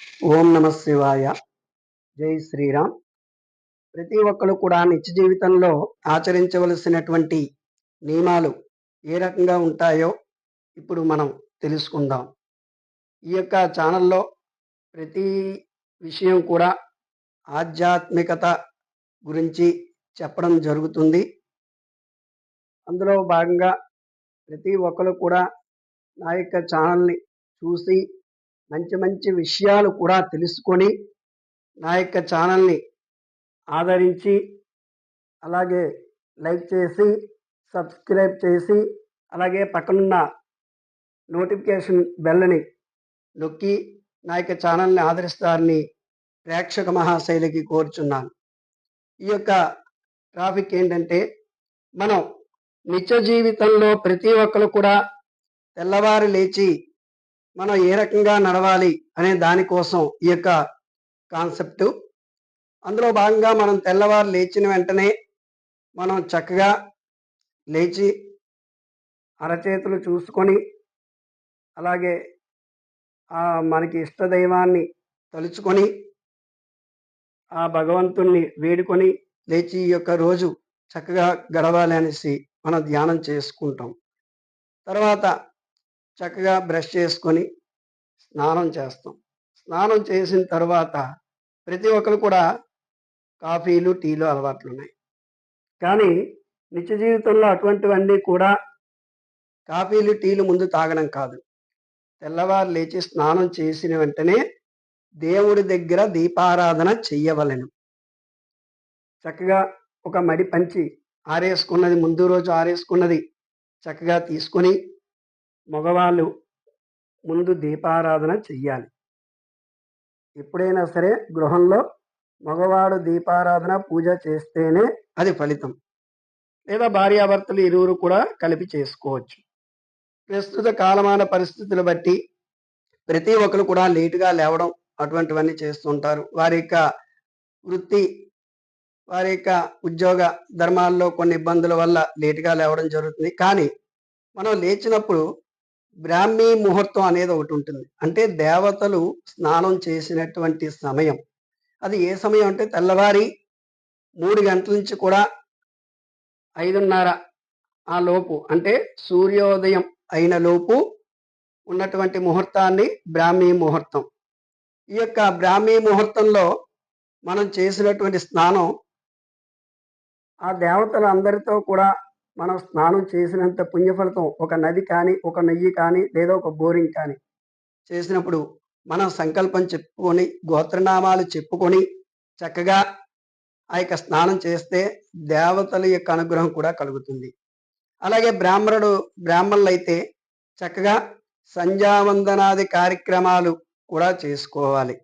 ఓం నమ శివాయ. జై శ్రీరామ్. ప్రతి ఒక్కరు కూడా నిత్య జీవితంలో ఆచరించవలసినటువంటి నియమాలు ఏ రకంగా ఉంటాయో ఇప్పుడు మనం తెలుసుకుందాం. ఈ యొక్క ఛానల్లో ప్రతి విషయం కూడా ఆధ్యాత్మికత గురించి చెప్పడం జరుగుతుంది. అందులో భాగంగా ప్రతి ఒక్కరు కూడా నా యొక్క ఛానల్ని చూసి మంచి మంచి విషయాలు కూడా తెలుసుకొని నా యొక్క ఛానల్ని ఆదరించి అలాగే లైక్ చేసి సబ్స్క్రైబ్ చేసి అలాగే పక్కనున్న నోటిఫికేషన్ బెల్లని నొక్కి నా యొక్క ఛానల్ని ఆదరిస్తారని ప్రేక్షక మహాశైలికి కోరుచున్నాను. ఈ యొక్క ట్రాఫిక్ ఏంటంటే మనం నిత్య జీవితంలో ప్రతి ఒక్కరు కూడా తెల్లవారు లేచి మనం ఏ రకంగా నడవాలి అనే దానికోసం ఈ యొక్క కాన్సెప్ట్. అందులో భాగంగా మనం తెల్లవారు లేచిన వెంటనే మనం చక్కగా లేచి అరచేతులు చూసుకొని అలాగే ఆ మనకి ఇష్టదైవాన్ని తలుచుకొని ఆ భగవంతుణ్ణి వేడుకొని లేచి ఈ యొక్క రోజు చక్కగా గడవాలి అనేసి మనం ధ్యానం చేసుకుంటాం. తర్వాత చక్కగా బ్రష్ చేసుకొని స్నానం చేస్తాం. స్నానం చేసిన తర్వాత ప్రతి ఒక్కరు కూడా కాఫీలు టీలు అలవాట్లు ఉన్నాయి కానీ నిత్య జీవితంలో అటువంటివన్నీ కూడా కాఫీలు టీలు ముందు తాగడం కాదు. తెల్లవారు లేచి స్నానం చేసిన వెంటనే దేవుడి దగ్గర దీపారాధన చెయ్యవలను. చక్కగా ఒక మడి పంచి ఆరేసుకున్నది ముందు రోజు ఆరేసుకున్నది చక్కగా తీసుకొని మగవాళ్ళు ముందు దీపారాధన చెయ్యాలి. ఎప్పుడైనా సరే గృహంలో మగవాడు దీపారాధన పూజ చేస్తేనే అది ఫలితం. లేదా భార్యాభర్తలు ఇరువురు కూడా కలిపి చేసుకోవచ్చు. ప్రస్తుత కాలమాన పరిస్థితులు బట్టి ప్రతి ఒక్కరు కూడా లేటుగా లేవడం అటువంటివన్నీ చేస్తుంటారు. వారి యొక్క వృత్తి వారి యొక్క ఉద్యోగ ధర్మాల్లో కొన్ని ఇబ్బందుల వల్ల లేటుగా లేవడం జరుగుతుంది. కానీ మనం లేచినప్పుడు బ్రాహ్మీ ముహూర్తం అనేది ఒకటి ఉంటుంది. అంటే దేవతలు స్నానం చేసినటువంటి సమయం. అది ఏ సమయం అంటే తెల్లవారి మూడు గంటల నుంచి కూడా ఐదున్నర ఆ లోపు. అంటే సూర్యోదయం అయిన లోపు ఉన్నటువంటి ముహూర్తాన్ని బ్రాహ్మీ ముహూర్తం. ఈ యొక్క బ్రాహ్మీ ముహూర్తంలో మనం చేసినటువంటి స్నానం ఆ దేవతలందరితో కూడా మనం స్నానం చేసినంత పుణ్యఫలితం ఒక నది కానీ ఒక నెయ్యి కానీ లేదా ఒక బోరింగ్ కానీ. చేసినప్పుడు మనం సంకల్పం చెప్పుకొని గోత్రనామాలు చెప్పుకొని చక్కగా ఆ యొక్క స్నానం చేస్తే దేవతల యొక్క అనుగ్రహం కూడా కలుగుతుంది. అలాగే బ్రాహ్మణుడు బ్రాహ్మణులు అయితే చక్కగా సంధ్యావందనాది కార్యక్రమాలు కూడా చేసుకోవాలి.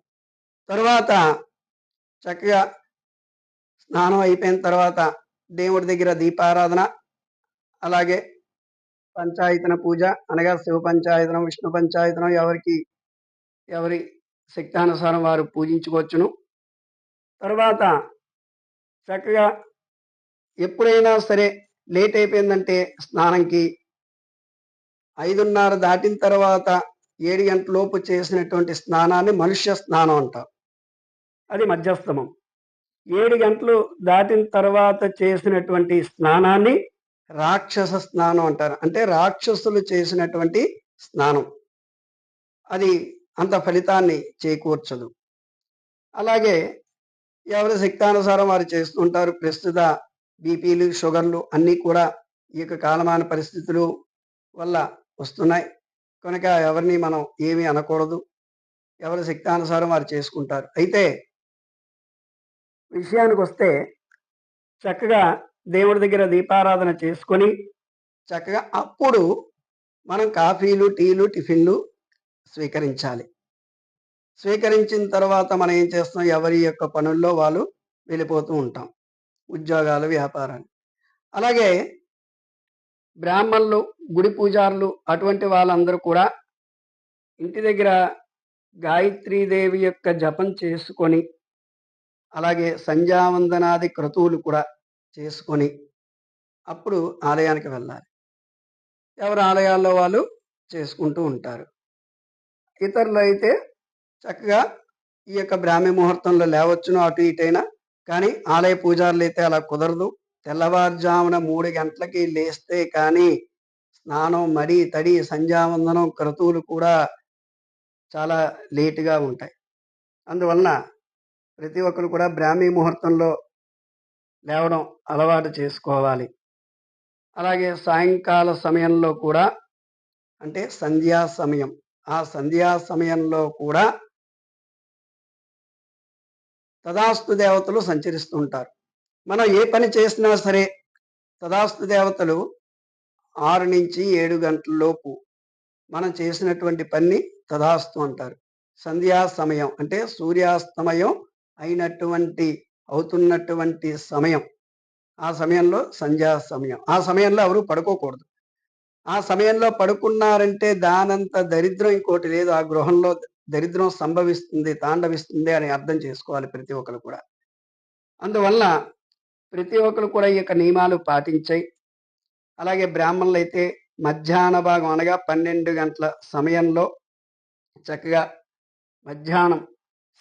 తర్వాత చక్కగా స్నానం అయిపోయిన తర్వాత దేవుడి దగ్గర దీపారాధన అలాగే పంచాయతన పూజ అనగా శివ పంచాయతనం విష్ణు పంచాయతనం ఎవరికి ఎవరి శక్తానుసారం వారు పూజించుకోవచ్చును. తర్వాత చక్కగా ఎప్పుడైనా సరే లేట్ అయిపోయిందంటే స్నానంకి ఐదున్నర దాటిన తర్వాత ఏడు గంటలలోపు చేసినటువంటి స్నానాన్ని మనుష్య స్నానం అంటారు. అది మధ్యస్థమం. ఏడు గంటలు దాటిన తర్వాత చేసినటువంటి స్నానాన్ని రాక్షస స్నానం అంటారు. అంటే రాక్షసులు చేసినటువంటి స్నానం. అది అంత ఫలితాన్ని చేకూర్చదు. అలాగే ఎవరి శక్తానుసారం వారు చేస్తుంటారు ప్రస్తుత బీపీలు షుగర్లు అన్నీ కూడా ఈ యొక్క కాలమాన పరిస్థితులు వల్ల వస్తున్నాయి. కనుక ఎవరిని మనం ఏమీ అనకూడదు. ఎవరి శక్తానుసారం వారు చేసుకుంటారు. అయితే విషయానికి వస్తే చక్కగా దేవుడి దగ్గర దీపారాధన చేసుకొని చక్కగా అప్పుడు మనం కాఫీలు టీలు టిఫిన్లు స్వీకరించాలి. స్వీకరించిన తర్వాత మనం ఏం చేస్తాం ఎవరి యొక్క పనుల్లో వాళ్ళు వెళ్ళిపోతూ ఉంటాం. ఉద్యోగాలు వ్యాపారాలు. అలాగే బ్రాహ్మణులు గుడి పూజారులు అటువంటి వాళ్ళందరూ కూడా ఇంటి దగ్గర గాయత్రీదేవి యొక్క జపం చేసుకొని అలాగే సంధ్యావందనాది క్రతువులు కూడా చేసుకొని అప్పుడు ఆలయానికి వెళ్ళాలి. ఎవరి ఆలయాల్లో వాళ్ళు చేసుకుంటూ ఉంటారు. ఇతరులు అయితే చక్కగా ఈ యొక్క బ్రాహ్మీ ముహూర్తంలో లేవచ్చును అటు ఇటైనా కానీ ఆలయ పూజారులు అయితే అలా కుదరదు. తెల్లవారుజామున మూడు గంటలకి లేస్తే కానీ స్నానం మడి తడి సంధ్యావందనం క్రతువులు కూడా చాలా లేటుగా ఉంటాయి. అందువలన ప్రతి ఒక్కరు కూడా బ్రాహ్మీ ముహూర్తంలో లేవడం అలవాటు చేసుకోవాలి. అలాగే సాయంకాల సమయంలో కూడా అంటే సంధ్యా సమయం ఆ సంధ్యా సమయంలో కూడా తదాస్తు దేవతలు సంచరిస్తుంటారు. మనం ఏ పని చేసినా సరే తదాస్తు దేవతలు ఆరు నుంచి ఏడు గంటల లోపు మనం చేసినటువంటి పని తదాస్తు అంటారు. సంధ్యా సమయం అంటే సూర్యాస్తమయం అయినటువంటి అవుతున్నటువంటి సమయం. ఆ సమయంలో సంధ్యా సమయం. ఆ సమయంలో ఎవరు పడుకోకూడదు. ఆ సమయంలో పడుకున్నారంటే దానంత దరిద్రం ఇంకోటి లేదు. ఆ గృహంలో దరిద్రం సంభవిస్తుంది తాండవిస్తుంది అని అర్థం చేసుకోవాలి ప్రతి ఒక్కరు కూడా. అందువల్ల ప్రతి ఒక్కరు కూడా ఈ యొక్క నియమాలు పాటించాయి అలాగే బ్రాహ్మణులు అయితే మధ్యాహ్న భాగం అనగా పన్నెండు గంటల సమయంలో చక్కగా మధ్యాహ్నం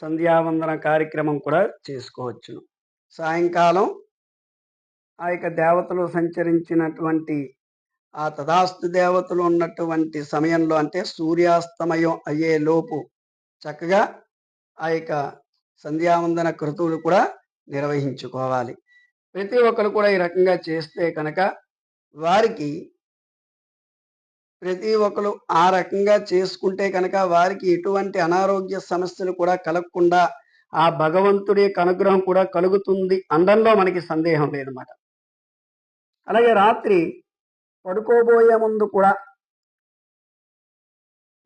సంధ్యావందన కార్యక్రమం కూడా చేసుకోవచ్చును. సాయంకాలం ఆ యొక్క దేవతలు సంచరించినటువంటి ఆ తదాస్తు దేవతలు ఉన్నటువంటి సమయంలో అంటే సూర్యాస్తమయం అయ్యే లోపు చక్కగా ఆ యొక్క సంధ్యావందన కృతువులు కూడా నిర్వహించుకోవాలి. ప్రతి ఒక్కరు కూడా ఈ రకంగా చేస్తే కనుక వారికి ప్రతి ఒక్కరు ఆ రకంగా చేసుకుంటే కనుక వారికి ఎటువంటి అనారోగ్య సమస్యలు కూడా కలగకుండా ఆ భగవంతుడి యొక్క అనుగ్రహం కూడా కలుగుతుంది అందంలో మనకి సందేహం లేదన్నమాట. అలాగే రాత్రి పడుకోబోయే ముందు కూడా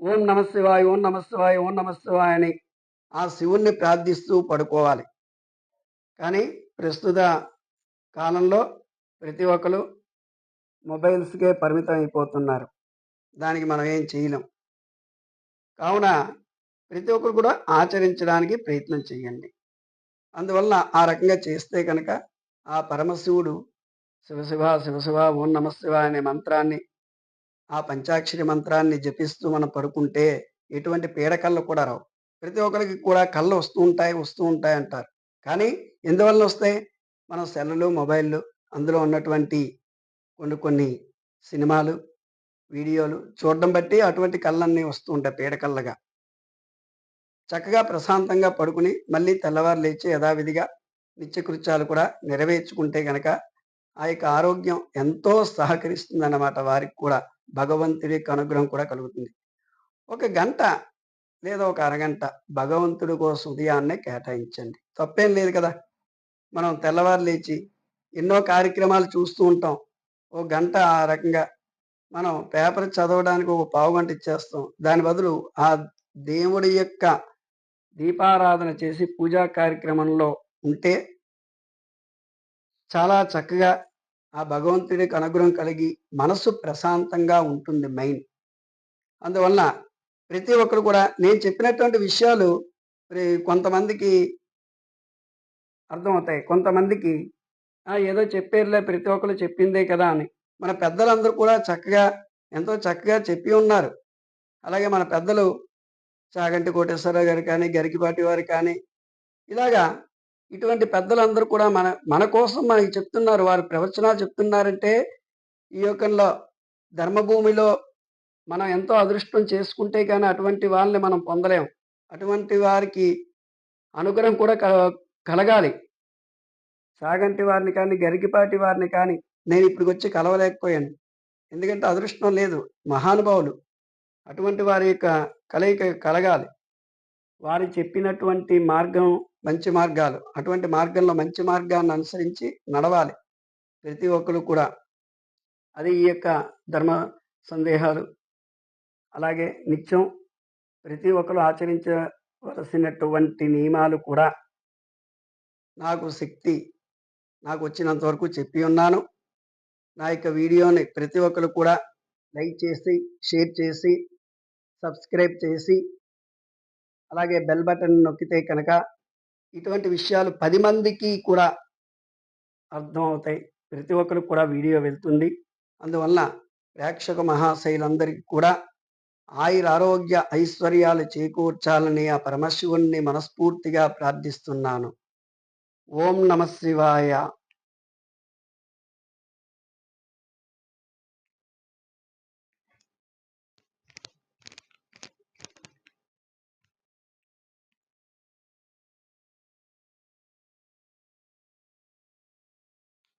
ఓం నమ శివాయ ఓం నమ శివాయ ఓం నమ శివాయ అని ఆ శివుణ్ణి ప్రార్థిస్తూ పడుకోవాలి. కానీ ప్రస్తుత కాలంలో ప్రతి ఒక్కరు మొబైల్స్కే పరిమితం అయిపోతున్నారు దానికి మనం ఏం చేయలేం. కావున ప్రతి ఒక్కరు కూడా ఆచరించడానికి ప్రయత్నం చేయండి. అందువలన ఆ రకంగా చేస్తే కనుక ఆ పరమశివుడు శివశివ శివశివ ఓం నమ శివ అనే మంత్రాన్ని ఆ పంచాక్షరి మంత్రాన్ని జపిస్తూ మనం పడుకుంటే ఎటువంటి పీడకళ్ళు కూడా రావు. ప్రతి ఒక్కరికి కూడా కళ్ళు వస్తూ ఉంటాయి వస్తూ ఉంటాయి అంటారు. కానీ ఎందువల్ల వస్తాయి? మనం సెల్లులు మొబైళ్ళు అందులో ఉన్నటువంటి కొన్ని కొన్ని సినిమాలు వీడియోలు చూడడం బట్టి అటువంటి కళ్ళన్నీ వస్తూ ఉంటాయి పీడకళ్ళగా చక్కగా ప్రశాంతంగా పడుకుని మళ్ళీ తెల్లవారు లేచి యథావిధిగా నిత్యకృత్యాలు కూడా నెరవేర్చుకుంటే కనుక ఆ యొక్క ఆరోగ్యం ఎంతో సహకరిస్తుంది అన్నమాట వారికి కూడా. భగవంతుడి యొక్క అనుగ్రహం కూడా కలుగుతుంది. ఒక గంట లేదా ఒక అరగంట భగవంతుడి కోసం ఉదయాన్నే కేటాయించండి. తప్పేం లేదు కదా. మనం తెల్లవారు లేచి ఎన్నో కార్యక్రమాలు చూస్తూ ఉంటాం. ఓ గంట ఆ రకంగా మనం పేపర్ చదవడానికి ఒక పావు గంట ఇచ్చేస్తాం. దాని బదులు ఆ దేవుడి యొక్క దీపారాధన చేసి పూజా కార్యక్రమంలో ఉంటే చాలా చక్కగా ఆ భగవంతుడికి అనుగ్రహం కలిగి మనసు ప్రశాంతంగా ఉంటుంది మైండ్ అందువలన ప్రతి ఒక్కరు కూడా నేను చెప్పినటువంటి విషయాలు మరి కొంతమందికి అర్థమవుతాయి. కొంతమందికి "ఆ, ఏదో చెప్పారులే ప్రతి ఒక్కరు చెప్పిందే కదా అని. మన పెద్దలందరూ కూడా చక్కగా ఎంతో చక్కగా చెప్పి ఉన్నారు. అలాగే మన పెద్దలు చాగంటి కోటేశ్వరరావు గారు కానీ గరికిపాటి వారు కానీ ఇలాగా ఇటువంటి పెద్దలందరూ కూడా మన మన కోసం మనకి చెప్తున్నారు. వారు ప్రవచనాలు చెప్తున్నారంటే ఈ యోగంలో ధర్మభూమిలో మనం ఎంతో అదృష్టం చేసుకుంటే కానీ అటువంటి వాళ్ళని మనం పొందలేం. అటువంటి వారికి అనుగ్రహం కూడా కలగాలి. సాగంటి వారిని కానీ గరికిపాటి వారిని కానీ నేను ఇప్పుడు వచ్చి కలవలేకపోయాను. ఎందుకంటే అదృష్టం లేదు. మహానుభావులు. అటువంటి వారి యొక్క కలయిక కలగాలి. వారు చెప్పినటువంటి మార్గం మంచి మార్గాలు. అటువంటి మార్గంలో మంచి మార్గాన్ని అనుసరించి నడవాలి. ప్రతి ఒక్కరు కూడా. అది ఈ యొక్క ధర్మ సందేహాలు. అలాగే నిత్యం ప్రతి ఒక్కరు ఆచరించవలసినటువంటి నియమాలు కూడా. నాకు శక్తి. నాకు వచ్చినంత వరకు చెప్పి ఉన్నాను. నా యొక్క వీడియోని ప్రతి ఒక్కరు కూడా లైక్ చేసి షేర్ చేసి సబ్స్క్రైబ్ చేసి అలాగే బెల్ బటన్ నొక్కితే కనుక ఇటువంటి విషయాలు పది మందికి కూడా అర్థమవుతాయి. ప్రతి ఒక్కరికి కూడా వీడియో వెళ్తుంది. అందువలన ప్రేక్షక మహాశైలందరికీ కూడా ఆయుర ఆరోగ్య ఐశ్వర్యాలు చేకూర్చాలని ఆ పరమశివుణ్ణి మనస్ఫూర్తిగా ప్రార్థిస్తున్నాను. ఓం నమ శివాయ.